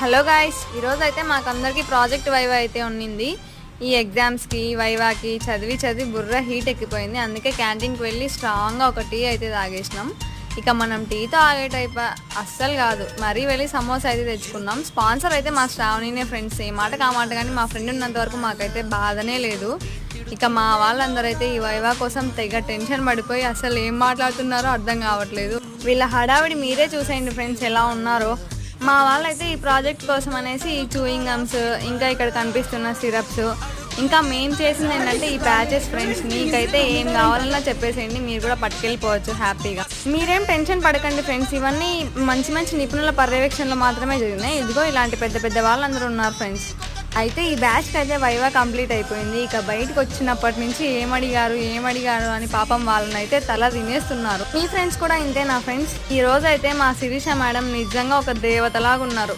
Hello guys ఈరోజు అయితే మాకందరికీ ప్రాజెక్ట్ వైవా అయితే ఉన్నింది. ఈ ఎగ్జామ్స్కి వైవాకి చదివి చదివి బుర్ర హీట్ ఎక్కిపోయింది. అందుకే క్యాంటీన్కి వెళ్ళి స్ట్రాంగ్గా ఒక టీ అయితే తాగేసినాం. ఇక మనం టీతో ఆగే టైప్ అస్సలు కాదు. మరీ వెళ్ళి సమోసా అయితే తెచ్చుకున్నాం. స్పాన్సర్ అయితే మా శ్రావణినే ఫ్రెండ్స్. ఏ మాట కామాట కానీ మా ఫ్రెండ్ ఉన్నంత వరకు మాకైతే బాధనే లేదు. ఇక మా వాళ్ళందరూ అయితే ఈ వైవా కోసం తెగ టెన్షన్ పడిపోయి అసలు ఏం మాట్లాడుతున్నారో అర్థం కావట్లేదు. వీళ్ళ హడావిడి మీరే చూసేయండి ఫ్రెండ్స్ ఎలా ఉన్నారో. మా వాళ్ళైతే ఈ ప్రాజెక్ట్ కోసం అనేసి ఈ చూయింగ్ గమ్స్ ఇంకా ఇక్కడ కనిపిస్తున్న సిరప్స్ ఇంకా మేము చేసింది ఏంటంటే ఈ ప్యాచెస్ ఫ్రెండ్స్ మీకైతే ఏం కావాలన్నా చెప్పేసేయండి మీరు కూడా పట్టుకెళ్ళిపోవచ్చు హ్యాపీగా. మీరేం టెన్షన్ పడకండి ఫ్రెండ్స్ ఇవన్నీ మంచి మంచి నిపుణుల పర్యవేక్షణలో మాత్రమే జరిగినాయి. ఇదిగో ఇలాంటి పెద్ద పెద్ద వాళ్ళందరూ ఉన్నారు ఫ్రెండ్స్ అయితే ఈ బ్యాచ్కి అయితే వైవా కంప్లీట్ అయిపోయింది. ఇక బయటకు వచ్చినప్పటి నుంచి ఏమడిగారు ఏమడిగారు అని పాపం వాళ్ళని అయితే తల తినేస్తున్నారు. మీ ఫ్రెండ్స్ కూడా ఇంతే నా ఫ్రెండ్స్ ఈ రోజు అయితే మా శిరీష మేడం నిజంగా ఒక దేవతలాగా ఉన్నారు.